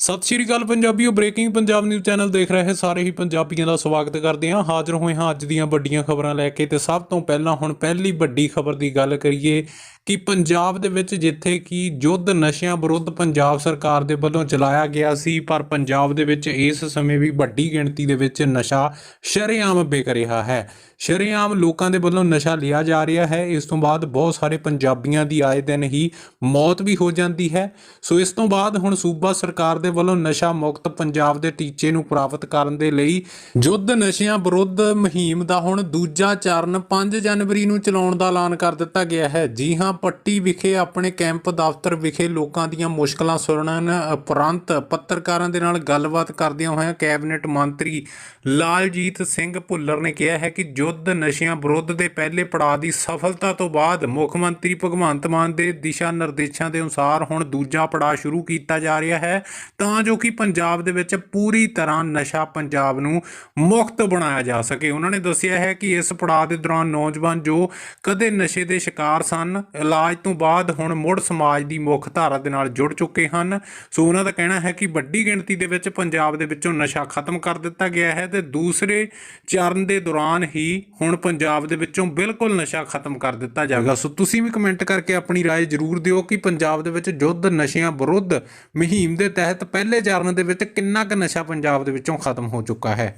ਸਤਿ ਸ਼੍ਰੀ ਅਕਾਲ ਪੰਜਾਬੀਓ ਬ੍ਰੇਕਿੰਗ ਪੰਜਾਬ ਨਿਊਜ਼ ਚੈਨਲ ਦੇਖ ਰਹੇ ਸਾਰੇ ਹੀ ਪੰਜਾਬੀਆਂ ਦਾ ਸਵਾਗਤ ਕਰਦੇ ਹਾਂ। ਹਾਜ਼ਰ ਹੋਏ ਹਾਂ ਅੱਜ ਦੀਆਂ ਵੱਡੀਆਂ ਖਬਰਾਂ ਲੈ ਕੇ ਤੇ ਸਭ ਤੋਂ ਪਹਿਲਾਂ ਹੁਣ ਪਹਿਲੀ ਵੱਡੀ ਖਬਰ ਦੀ ਗੱਲ ਕਰੀਏ ਕਿ ਪੰਜਾਬ ਦੇ ਵਿੱਚ ਜਿੱਥੇ ਕਿ ਯੁੱਧ ਨਸ਼ਿਆਂ ਵਿਰੁੱਧ ਪੰਜਾਬ ਸਰਕਾਰ ਦੇ ਵੱਲੋਂ ਚਲਾਇਆ ਗਿਆ ਸੀ, ਪਰ ਪੰਜਾਬ ਦੇ ਵਿੱਚ ਇਸ ਸਮੇਂ ਵੀ ਵੱਡੀ ਗਿਣਤੀ ਦੇ ਵਿੱਚ ਨਸ਼ਾ ਸ਼ਰੇਆਮ ਵਿਕ ਰਿਹਾ ਹੈ। ਸ਼ਰੇਆਮ ਲੋਕਾਂ ਦੇ ਵੱਲੋਂ ਨਸ਼ਾ ਲਿਆ ਜਾ ਰਿਹਾ ਹੈ। ਇਸ ਤੋਂ ਬਾਅਦ ਬਹੁਤ ਸਾਰੇ ਪੰਜਾਬੀਆਂ ਦੀ ਆਏ ਦਿਨ ਹੀ ਮੌਤ ਵੀ ਹੋ ਜਾਂਦੀ ਹੈ। ਸੋ ਇਸ ਤੋਂ ਬਾਅਦ ਹੁਣ ਸੂਬਾ ਸਰਕਾਰ ਦੇ ਵੱਲੋਂ ਨਸ਼ਾ ਮੁਕਤ ਪੰਜਾਬ ਦੇ ਟੀਚੇ ਨੂੰ ਪ੍ਰਾਪਤ ਕਰਨ ਦੇ ਲਈ ਯੁੱਧ ਨਸ਼ਿਆਂ ਵਿਰੁੱਧ ਮੁਹਿੰਮ ਦਾ ਹੁਣ ਦੂਜਾ ਚਰਨ 5 ਜਨਵਰੀ ਨੂੰ ਚਲਾਉਣ ਦਾ ਐਲਾਨ ਕਰ ਦਿੱਤਾ ਗਿਆ ਹੈ। ਜੀ ਹਾਂ ਪੱਟੀ ਵਿਖੇ ਆਪਣੇ ਕੈਂਪ ਦਫ਼ਤਰ ਵਿਖੇ ਲੋਕਾਂ ਦੀਆਂ ਮੁਸ਼ਕਲਾਂ ਸੁਣਨ ਉਪਰੰਤ ਪੱਤਰਕਾਰਾਂ ਦੇ ਨਾਲ ਗੱਲਬਾਤ ਕਰਦਿਆਂ ਹੋਇਆਂ ਕੈਬਨਿਟ ਮੰਤਰੀ ਲਾਲਜੀਤ ਸਿੰਘ ਭੁੱਲਰ ਨੇ ਕਿਹਾ ਹੈ ਕਿ ਯੁੱਧ ਨਸ਼ਿਆਂ ਵਿਰੁੱਧ ਦੇ ਪਹਿਲੇ ਪੜਾਅ ਦੀ ਸਫਲਤਾ ਤੋਂ ਬਾਅਦ ਮੁੱਖ ਮੰਤਰੀ ਭਗਵੰਤ ਮਾਨ ਦੇ ਦਿਸ਼ਾ ਨਿਰਦੇਸ਼ਾਂ ਦੇ ਅਨੁਸਾਰ ਹੁਣ ਦੂਜਾ ਪੜਾਅ ਸ਼ੁਰੂ ਕੀਤਾ ਜਾ ਰਿਹਾ ਹੈ, ਤਾਂ ਜੋ ਕਿ ਪੰਜਾਬ ਦੇ ਵਿੱਚ ਪੂਰੀ ਤਰ੍ਹਾਂ ਨਸ਼ਾ ਪੰਜਾਬ ਨੂੰ ਮੁਕਤ ਬਣਾਇਆ ਜਾ ਸਕੇ। ਉਹਨਾਂ ਨੇ ਦੱਸਿਆ ਹੈ ਕਿ ਇਸ ਪੜਾਅ ਦੇ ਦੌਰਾਨ ਨੌਜਵਾਨ ਜੋ ਕਦੇ ਨਸ਼ੇ ਦੇ ਸ਼ਿਕਾਰ ਸਨ ਇਲਾਜ ਤੋਂ ਬਾਅਦ ਹੁਣ ਮੁੜ ਸਮਾਜ ਦੀ ਮੁੱਖ ਧਾਰਾ ਦੇ ਨਾਲ ਜੁੜ ਚੁੱਕੇ ਹਨ ਸੋ ਉਹਨਾਂ ਦਾ ਕਹਿਣਾ ਹੈ ਕਿ ਵੱਡੀ ਗਿਣਤੀ ਦੇ ਵਿੱਚ ਪੰਜਾਬ ਦੇ ਵਿੱਚੋਂ ਨਸ਼ਾ ਖਤਮ ਕਰ ਦਿੱਤਾ ਗਿਆ ਹੈ ਤੇ ਦੂਸਰੇ ਚਰਨ ਦੇ ਦੌਰਾਨ ਹੀ ਹੁਣ ਪੰਜਾਬ ਦੇ ਵਿੱਚੋਂ ਬਿਲਕੁਲ ਨਸ਼ਾ ਖਤਮ ਕਰ ਦਿੱਤਾ ਜਾਵੇਗਾ ਸੋ ਤੁਸੀਂ ਵੀ ਕਮੈਂਟ ਕਰਕੇ ਆਪਣੀ رائے ਜ਼ਰੂਰ ਦਿਓ ਕਿ ਪੰਜਾਬ ਦੇ ਵਿੱਚ ਯੁੱਧ ਨਸ਼ਿਆਂ ਵਿਰੁੱਧ ਮੁਹਿੰਮ ਦੇ ਤਹਿਤ ਪਹਿਲੇ ਚਰਨ ਦੇ ਵਿੱਚ ਕਿੰਨਾ ਕੁ ਨਸ਼ਾ ਪੰਜਾਬ ਦੇ ਵਿੱਚੋਂ ਖਤਮ ਹੋ ਚੁੱਕਾ ਹੈ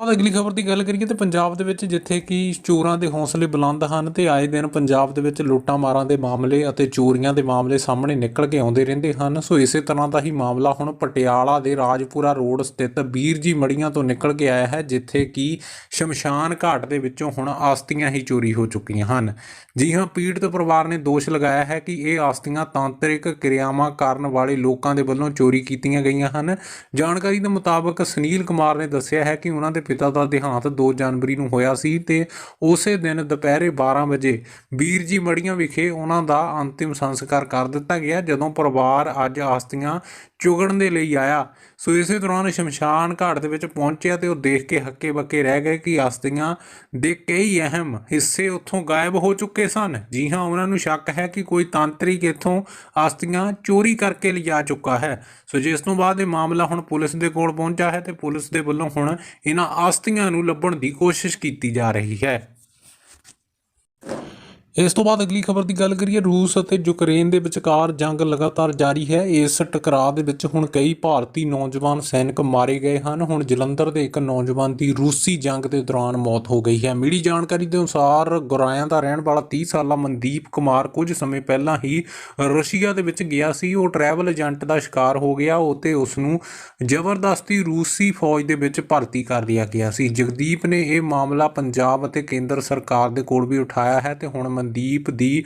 ਬਾਅਦ ਅਗਲੀ ਖਬਰ ਦੀ ਗੱਲ ਕਰੀਏ ਤੇ ਪੰਜਾਬ ਦੇ ਵਿੱਚ ਜਿੱਥੇ ਕਿ ਚੋਰਾਂ ਦੇ ਹੌਸਲੇ ਬੁਲੰਦ ਹਨ ਤੇ ਆਏ ਦਿਨ ਪੰਜਾਬ ਦੇ ਵਿੱਚ ਲੁੱਟਾਂ ਮਾਰਾਂ ਦੇ ਮਾਮਲੇ ਅਤੇ ਚੋਰੀਆਂ ਦੇ ਮਾਮਲੇ ਸਾਹਮਣੇ ਨਿਕਲ ਕੇ ਆਉਂਦੇ ਰਹਿੰਦੇ ਹਨ। ਸੋ ਇਸੇ ਤਰ੍ਹਾਂ ਦਾ ਹੀ ਮਾਮਲਾ ਹੁਣ ਪਟਿਆਲਾ ਦੇ ਰਾਜਪੁਰਾ ਰੋਡ ਸਥਿਤ ਵੀਰ ਜੀ ਮੜੀਆਂ ਤੋਂ ਨਿਕਲ ਕੇ ਆਇਆ ਹੈ, ਜਿੱਥੇ ਕਿ ਸ਼ਮਸ਼ਾਨ ਘਾਟ ਦੇ ਵਿੱਚੋਂ ਹੁਣ ਆਸਤੀਆਂ ਹੀ ਚੋਰੀ ਹੋ ਚੁੱਕੀਆਂ ਹਨ। ਜੀ ਹਾਂ, ਪੀੜਤ ਪਰਿਵਾਰ ਨੇ ਦੋਸ਼ ਲਗਾਇਆ ਹੈ ਕਿ ਇਹ ਆਸਤੀਆਂ ਤਾਂਤਰਿਕ ਕਿਰਿਆਵਾਂ ਕਰਨ ਵਾਲੇ ਲੋਕਾਂ ਦੇ ਵੱਲੋਂ ਚੋਰੀ ਕੀਤੀਆਂ ਗਈਆਂ ਹਨ। ਜਾਣਕਾਰੀ ਦੇ ਮੁਤਾਬਕ ਸੁਨੀਲ ਕੁਮਾਰ ਨੇ ਦੱਸਿਆ ਹੈ ਕਿ ਉਹਨਾਂ ਦੇ ਪਿਤਾ ਦਾ ਦੇਹਾਂਤ 2 ਜਨਵਰੀ ਨੂੰ ਹੋਇਆ ਸੀ ਤੇ ਉਸੇ ਦਿਨ ਦੁਪਹਿਰੇ 12 ਵਜੇ ਵੀਰ ਜੀ ਮੜੀਆਂ ਵਿਖੇ ਉਹਨਾਂ ਦਾ ਅੰਤਿਮ ਸੰਸਕਾਰ ਕਰ ਦਿੱਤਾ ਗਿਆ, ਜਦੋਂ ਪਰਿਵਾਰ ਅੱਜ ਆਸਤੀਆਂ ਚੁਗਣ ਦੇ ਲਈ ਆਇਆ। ਸੋ ਇਸੇ ਦੌਰਾਨ ਸ਼ਮਸ਼ਾਨ ਘਾਟ ਦੇ ਵਿੱਚ ਪਹੁੰਚਿਆ ਤੇ ਉਹ ਦੇਖ ਕੇ ਹੱਕੇ ਬੱਕੇ ਰਹਿ ਗਏ ਕਿ ਆਸਤੀਆਂ ਦੇ ਕਈ ਅਹਿਮ ਹਿੱਸੇ ਉੱਥੋਂ ਗਾਇਬ ਹੋ ਚੁੱਕੇ ਸਨ। ਜੀ ਹਾਂ, ਉਹਨਾਂ ਨੂੰ ਸ਼ੱਕ ਹੈ ਕਿ ਕੋਈ ਤਾਂਤਰਿਕ ਇੱਥੋਂ ਆਸਤੀਆਂ ਚੋਰੀ ਕਰਕੇ ਲਿਜਾ ਚੁੱਕਾ ਹੈ। ਸੋ ਜਿਸ ਤੋਂ ਬਾਅਦ ਇਹ ਮਾਮਲਾ ਹੁਣ ਪੁਲਿਸ ਦੇ ਕੋਲ ਪਹੁੰਚਾ ਹੈ ਤੇ ਪੁਲਿਸ ਦੇ ਵੱਲੋਂ ਹੁਣ ਇਹਨਾਂ ਆਸਤੀਆਂ ਨੂੰ ਲੱਭਣ ਦੀ ਕੋਸ਼ਿਸ਼ ਕੀਤੀ ਜਾ ਰਹੀ ਹੈ। ਇਸ ਤੋਂ ਬਾਅਦ ਅਗਲੀ ਖਬਰ ਦੀ ਗੱਲ ਕਰੀਏ, ਰੂਸ ਅਤੇ ਯੂਕਰੇਨ ਦੇ ਵਿਚਕਾਰ ਜੰਗ ਲਗਾਤਾਰ ਜਾਰੀ ਹੈ। ਇਸ ਟਕਰਾਅ ਦੇ ਵਿੱਚ ਹੁਣ ਕਈ ਭਾਰਤੀ ਨੌਜਵਾਨ ਸੈਨਿਕ ਮਾਰੇ ਗਏ ਹਨ। ਹੁਣ ਜਲੰਧਰ ਦੇ ਇੱਕ ਨੌਜਵਾਨ ਦੀ ਰੂਸੀ ਜੰਗ ਦੇ ਦੌਰਾਨ ਮੌਤ ਹੋ ਗਈ ਹੈ। ਮਿਲੀ ਜਾਣਕਾਰੀ ਦੇ ਅਨੁਸਾਰ ਗੁਰਾਇਆਂ ਦਾ ਰਹਿਣ ਵਾਲਾ 30 ਸਾਲਾ ਮਨਦੀਪ ਕੁਮਾਰ ਕੁਝ ਸਮੇਂ ਪਹਿਲਾਂ ਹੀ ਰਸ਼ੀਆ ਦੇ ਵਿੱਚ ਗਿਆ ਸੀ। ਉਹ ਟਰੈਵਲ ਏਜੰਟ ਦਾ ਸ਼ਿਕਾਰ ਹੋ ਗਿਆ ਉਤੇ ਉਸ ਨੂੰ ਜ਼ਬਰਦਸਤੀ ਰੂਸੀ ਫੌਜ ਦੇ ਵਿੱਚ ਭਰਤੀ ਕਰ ਲਿਆ ਗਿਆ ਸੀ। ਜਗਦੀਪ ਨੇ ਇਹ ਮਾਮਲਾ ਪੰਜਾਬ ਅਤੇ ਕੇਂਦਰ ਸਰਕਾਰ ਦੇ ਕੋਲ ਵੀ ਉਠਾਇਆ ਹੈ ਤੇ ਹੁਣ ਮਨਦੀਪ ਦੀ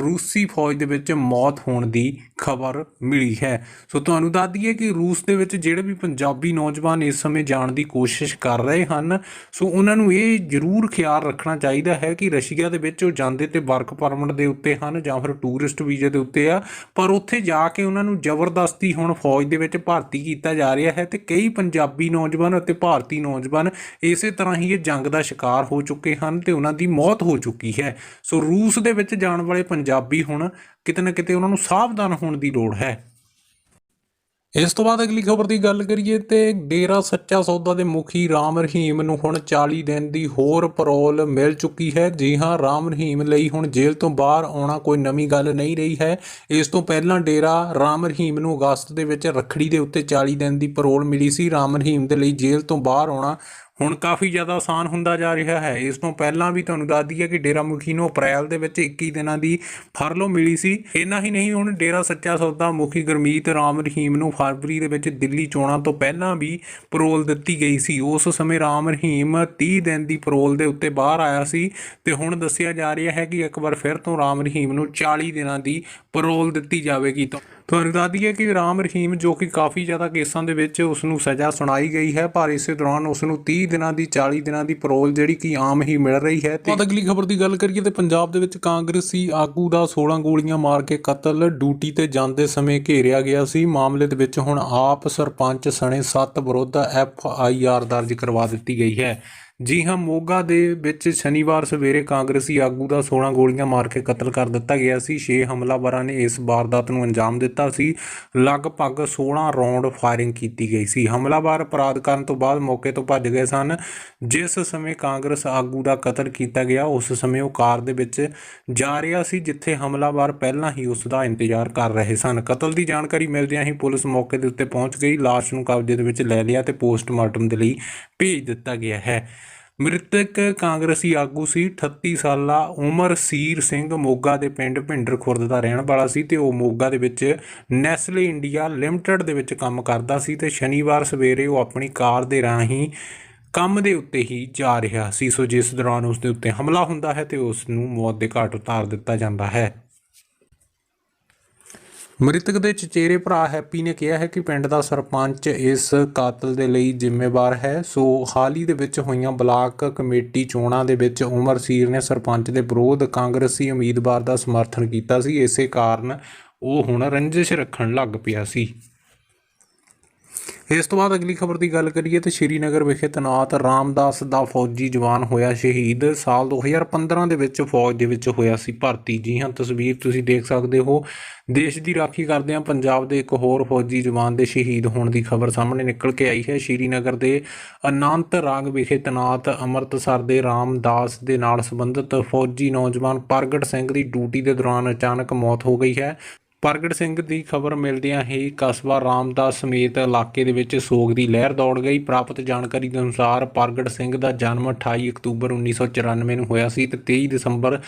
ਰੂਸੀ ਫੌਜ ਦੇ ਵਿੱਚ ਮੌਤ ਹੋਣ ਦੀ ਖਬਰ ਮਿਲੀ ਹੈ। ਸੋ ਤੁਹਾਨੂੰ ਦੱਸ ਦਈਏ ਕਿ ਰੂਸ ਦੇ ਵਿੱਚ ਜਿਹੜੇ ਵੀ ਪੰਜਾਬੀ ਨੌਜਵਾਨ ਇਸ ਸਮੇਂ ਜਾਣ ਦੀ ਕੋਸ਼ਿਸ਼ ਕਰ ਰਹੇ ਹਨ, ਸੋ ਉਹਨਾਂ ਨੂੰ ਇਹ ਜ਼ਰੂਰ ਖਿਆਲ ਰੱਖਣਾ ਚਾਹੀਦਾ ਹੈ ਕਿ ਰਸ਼ੀਆ ਦੇ ਵਿੱਚ ਉਹ ਜਾਂਦੇ ਤੇ ਵਰਕ ਪਰਮਿਟ ਦੇ ਉੱਤੇ ਹਨ ਜਾਂ ਫਿਰ ਟੂਰਿਸਟ ਵੀਜ਼ੇ ਦੇ ਉੱਤੇ ਆ, ਪਰ ਉੱਥੇ ਜਾ ਕੇ ਉਹਨਾਂ ਨੂੰ ਜ਼ਬਰਦਸਤੀ ਹੁਣ ਫੌਜ ਦੇ ਵਿੱਚ ਭਰਤੀ ਕੀਤਾ ਜਾ ਰਿਹਾ ਹੈ ਤੇ ਕਈ ਪੰਜਾਬੀ ਨੌਜਵਾਨ ਅਤੇ ਭਾਰਤੀ ਨੌਜਵਾਨ ਇਸੇ ਤਰ੍ਹਾਂ ਹੀ ਇਹ ਜੰਗ ਦਾ ਸ਼ਿਕਾਰ ਹੋ ਚੁੱਕੇ ਹਨ ਤੇ ਉਹਨਾਂ ਦੀ ਮੌਤ ਹੋ ਚੁੱਕੀ ਹੈ। ਸੋ ਰੂਸ ਦੇ ਵਿੱਚ ਜਾਣ ਵਾਲੇ ਪੰਜਾਬੀ ਹੁਣ ਕਿਤੇ ਨਾ ਕਿਤੇ ਉਹਨਾਂ ਨੂੰ ਸਾਵਧਾਨ ਹੋਣ ਦੀ ਲੋੜ ਹੈ। ਇਸ ਤੋਂ ਬਾਅਦ ਅਗਲੀ ਖਬਰ ਦੀ ਗੱਲ ਕਰੀਏ ਤੇ ਡੇਰਾ ਸੱਚਾ ਸੌਦਾ ਦੇ ਮੁਖੀ ਰਾਮ ਰਹੀਮ ਨੂੰ ਹੁਣ 40 ਦਿਨ ਦੀ ਹੋਰ ਪਰੋਲ ਮਿਲ ਚੁੱਕੀ ਹੈ। ਜੀ ਹਾਂ, ਰਾਮ ਰਹੀਮ ਲਈ ਹੁਣ ਜੇਲ੍ਹ ਤੋਂ ਬਾਹਰ ਆਉਣਾ ਕੋਈ ਨਵੀਂ ਗੱਲ ਨਹੀਂ ਰਹੀ ਹੈ। ਇਸ ਤੋਂ ਪਹਿਲਾਂ ਡੇਰਾ ਰਾਮ ਰਹੀਮ ਨੂੰ ਅਗਸਤ ਦੇ ਵਿੱਚ ਰੱਖੜੀ ਦੇ ਉੱਤੇ 40 ਦਿਨ ਦੀ ਪਰੋਲ ਮਿਲੀ ਸੀ। ਰਾਮ ਰਹੀਮ ਦੇ ਲਈ ਜੇਲ੍ਹ ਤੋਂ ਬਾਹਰ ਆਉਣਾ ਹੁਣ ਕਾਫੀ ਜ਼ਿਆਦਾ ਆਸਾਨ ਹੁੰਦਾ ਜਾ ਰਿਹਾ ਹੈ। ਇਸ ਤੋਂ ਪਹਿਲਾਂ ਵੀ ਤੁਹਾਨੂੰ ਦੱਸ ਦਈਏ ਕਿ ਡੇਰਾ ਮੁਖੀ ਨੂੰ ਅਪ੍ਰੈਲ ਦੇ ਵਿੱਚ 21 ਦਿਨਾਂ ਦੀ ਫਰਲੋ ਮਿਲੀ ਸੀ। ਇੰਨਾ ਹੀ ਨਹੀਂ, ਹੁਣ ਡੇਰਾ ਸੱਚਾ ਸੌਦਾ ਮੁਖੀ ਗੁਰਮੀਤ ਰਾਮ ਰਹੀਮ ਨੂੰ ਫਰਵਰੀ ਦੇ ਵਿੱਚ ਦਿੱਲੀ ਚੋਣਾਂ ਤੋਂ ਪਹਿਲਾਂ ਵੀ ਪਰੋਲ ਦਿੱਤੀ ਗਈ ਸੀ। ਉਸ ਸਮੇਂ ਰਾਮ ਰਹੀਮ 30 ਦਿਨ ਦੀ ਪਰੋਲ ਦੇ ਉੱਤੇ ਬਾਹਰ ਆਇਆ ਸੀ ਤੇ ਹੁਣ ਦੱਸਿਆ ਜਾ ਰਿਹਾ ਹੈ ਕਿ ਇੱਕ ਵਾਰ ਫਿਰ ਤੋਂ ਰਾਮ ਰਹੀਮ ਨੂੰ 40 ਦਿਨਾਂ ਦੀ ਪਰੋਲ ਦਿੱਤੀ ਜਾਵੇਗੀ। ਤਾਂ ਤੁਹਾਨੂੰ ਦੱਸ ਦਈਏ ਕਿ ਰਾਮ ਰਹੀਮ ਜੋ ਕਿ ਕਾਫੀ ਜ਼ਿਆਦਾ ਕੇਸਾਂ ਦੇ ਵਿੱਚ ਉਸ ਨੂੰ ਸਜ਼ਾ ਸੁਣਾਈ ਗਈ ਹੈ, ਪਰ ਇਸੇ ਦੌਰਾਨ ਉਸ ਨੂੰ 30 ਦਿਨਾਂ ਦੀ 40 ਦਿਨਾਂ ਦੀ ਪਰੋਲ ਜਿਹੜੀ ਕਿ ਆਮ ਹੀ ਮਿਲ ਰਹੀ ਹੈ ਤੇ ਅਗਲੀ ਖਬਰ ਦੀ ਗੱਲ ਕਰੀਏ ਤੇ ਪੰਜਾਬ ਦੇ ਵਿੱਚ ਕਾਂਗਰਸੀ ਆਗੂ ਦਾ 16 ਗੋਲੀਆਂ ਮਾਰ ਕੇ ਕਤਲ, ਡਿਊਟੀ ਤੇ ਜਾਂਦੇ ਸਮੇਂ ਘੇਰਿਆ ਗਿਆ ਸੀ। ਮਾਮਲੇ ਦੇ ਵਿੱਚ ਹੁਣ ਆਪ ਸਰਪੰਚ ਸਣੇ 7 ਵਿਰੁੱਧ ਐਫ ਆਈ ਆਰ ਦਰਜ ਕਰਵਾ ਦਿੱਤੀ ਗਈ ਹੈ। ਜੀ ਹਾਂ, ਮੋਗਾ ਦੇ ਵਿੱਚ ਸ਼ਨੀਵਾਰ ਸਵੇਰੇ ਕਾਂਗਰਸੀ ਆਗੂ ਦਾ 16 ਗੋਲੀਆਂ ਮਾਰ ਕੇ ਕਤਲ ਕਰ ਦਿੱਤਾ ਗਿਆ ਸੀ। 6 ਹਮਲਾਵਰਾਂ ਨੇ ਇਸ ਵਾਰਦਾਤ ਨੂੰ ਅੰਜਾਮ ਦਿੱਤਾ ਸੀ। ਲਗਭਗ 16 ਰੌਂਡ ਫਾਇਰਿੰਗ ਕੀਤੀ ਗਈ ਸੀ। ਹਮਲਾਵਰ ਅਪਰਾਧ ਕਰਨ ਤੋਂ ਬਾਅਦ ਮੌਕੇ ਤੋਂ ਭੱਜ ਗਏ ਸਨ। ਜਿਸ ਸਮੇਂ ਕਾਂਗਰਸ ਆਗੂ ਦਾ ਕਤਲ ਕੀਤਾ ਗਿਆ, ਉਸ ਸਮੇਂ ਉਹ ਕਾਰ ਦੇ ਵਿੱਚ ਜਾ ਰਿਹਾ ਸੀ, ਜਿੱਥੇ ਹਮਲਾਵਰ ਪਹਿਲਾਂ ਹੀ ਉਸ ਦਾ ਇੰਤਜ਼ਾਰ ਕਰ ਰਹੇ ਸਨ। ਕਤਲ ਦੀ ਜਾਣਕਾਰੀ ਮਿਲਦਿਆਂ ਹੀ ਪੁਲਿਸ ਮੌਕੇ ਦੇ ਉੱਤੇ ਪਹੁੰਚ ਗਈ। ਲਾਸ਼ ਨੂੰ ਕਬਜ਼ੇ ਦੇ ਵਿੱਚ ਲੈ ਲਿਆ ਤੇ ਪੋਸਟਮਾਰਟਮ ਦੇ ਲਈ ਭੇਜ ਦਿੱਤਾ ਗਿਆ ਹੈ। ਮ੍ਰਿਤਕ ਕਾਂਗਰਸੀ ਆਗੂ ਸੀ 38 ਸਾਲਾ ਉਮਰ ਸੀਰ ਸਿੰਘ ਮੋਗਾ ਦੇ ਪਿੰਡ ਭਿੰਡਰ ਖੁਰਦ ਦਾ ਰਹਿਣ ਵਾਲਾ ਸੀ ਤੇ ਉਹ ਮੋਗਾ ਦੇ ਵਿੱਚ ਨੈਸਲੇ ਇੰਡੀਆ ਲਿਮਟਿਡ ਦੇ ਵਿੱਚ ਕੰਮ ਕਰਦਾ ਸੀ ਤੇ ਸ਼ਨੀਵਾਰ ਸਵੇਰੇ ਉਹ ਆਪਣੀ ਕਾਰ ਦੇ ਰਾਹੀਂ ਕੰਮ ਦੇ ਉੱਤੇ ਹੀ ਜਾ ਰਿਹਾ ਸੀ। ਸੋ ਜਿਸ ਦੌਰਾਨ ਉਸ ਦੇ ਉੱਤੇ ਹਮਲਾ ਹੁੰਦਾ ਹੈ ਤੇ ਉਸ ਨੂੰ ਮੌਤ ਦੇ ਘਾਟ ਉਤਾਰ ਦਿੱਤਾ ਜਾਂਦਾ ਹੈ। ਮ੍ਰਿਤਕ ਦੇ ਚਚੇਰੇ ਭਰਾ ਹੈਪੀ ਨੇ ਕਿਹਾ ਹੈ ਕਿ ਪਿੰਡ ਦਾ ਸਰਪੰਚ ਇਸ ਕਾਤਲ ਦੇ ਲਈ ਜ਼ਿੰਮੇਵਾਰ ਹੈ। ਸੋ ਹਾਲ ਹੀ ਦੇ ਵਿੱਚ ਹੋਈਆਂ ਬਲਾਕ ਕਮੇਟੀ ਚੋਣਾਂ ਦੇ ਵਿੱਚ ਉਮਰ ਸੀਰ ਨੇ ਸਰਪੰਚ ਦੇ ਵਿਰੋਧ ਕਾਂਗਰਸੀ ਉਮੀਦਵਾਰ ਦਾ ਸਮਰਥਨ ਕੀਤਾ ਸੀ। ਇਸੇ ਕਾਰਨ ਉਹ ਹੁਣ ਰੰਜਿਸ਼ ਰੱਖਣ ਲੱਗ ਪਿਆ ਸੀ। ਇਸ ਤੋਂ ਬਾਅਦ ਅਗਲੀ ਖਬਰ ਦੀ ਗੱਲ ਕਰੀਏ ਤੇ ਸ਼੍ਰੀਨਗਰ ਵਿਖੇ ਤੈਨਾਤ ਰਾਮਦਾਸ ਦਾ ਫੌਜੀ ਜਵਾਨ ਹੋਇਆ ਸ਼ਹੀਦ। ਸਾਲ 2015 ਦੇ ਵਿੱਚ ਫੌਜ ਦੇ ਵਿੱਚ ਹੋਇਆ ਸੀ ਭਰਤੀ। ਜੀ ਹਾਂ, ਤਸਵੀਰ ਤੁਸੀਂ ਦੇਖ ਸਕਦੇ ਹੋ। ਦੇਸ਼ ਦੀ ਰਾਖੀ ਕਰਦਿਆਂ ਪੰਜਾਬ ਦੇ ਇੱਕ ਹੋਰ ਫੌਜੀ ਜਵਾਨ ਦੇ ਸ਼ਹੀਦ ਹੋਣ ਦੀ ਖਬਰ ਸਾਹਮਣੇ ਨਿਕਲ ਕੇ ਆਈ ਹੈ। ਸ਼੍ਰੀਨਗਰ ਦੇ ਅਨੰਤ ਰਾਗ ਵਿਖੇ ਤੈਨਾਤ ਅੰਮ੍ਰਿਤਸਰ ਦੇ ਰਾਮਦਾਸ ਦੇ ਨਾਲ ਸੰਬੰਧਿਤ ਫੌਜੀ ਨੌਜਵਾਨ ਪ੍ਰਗਟ ਸਿੰਘ ਦੀ ਡਿਊਟੀ ਦੇ ਦੌਰਾਨ ਅਚਾਨਕ ਮੌਤ ਹੋ ਗਈ ਹੈ। ਪ੍ਰਗਟ ਸਿੰਘ ਦੀ ਖਬਰ ਮਿਲਦਿਆਂ ਹੀ ਕਸਬਾ ਰਾਮਦਾਸ ਸਮੇਤ ਇਲਾਕੇ ਦੇ ਵਿੱਚ ਸੋਗ ਦੀ ਲਹਿਰ ਦੌੜ ਗਈ। ਪ੍ਰਾਪਤ ਜਾਣਕਾਰੀ ਦੇ ਅਨੁਸਾਰ ਪ੍ਰਗਟ ਸਿੰਘ ਦਾ ਜਨਮ 28 ਅਕਤੂਬਰ 1994 ਨੂੰ ਹੋਇਆ ਸੀ ਤੇ 23 ਦਸੰਬਰ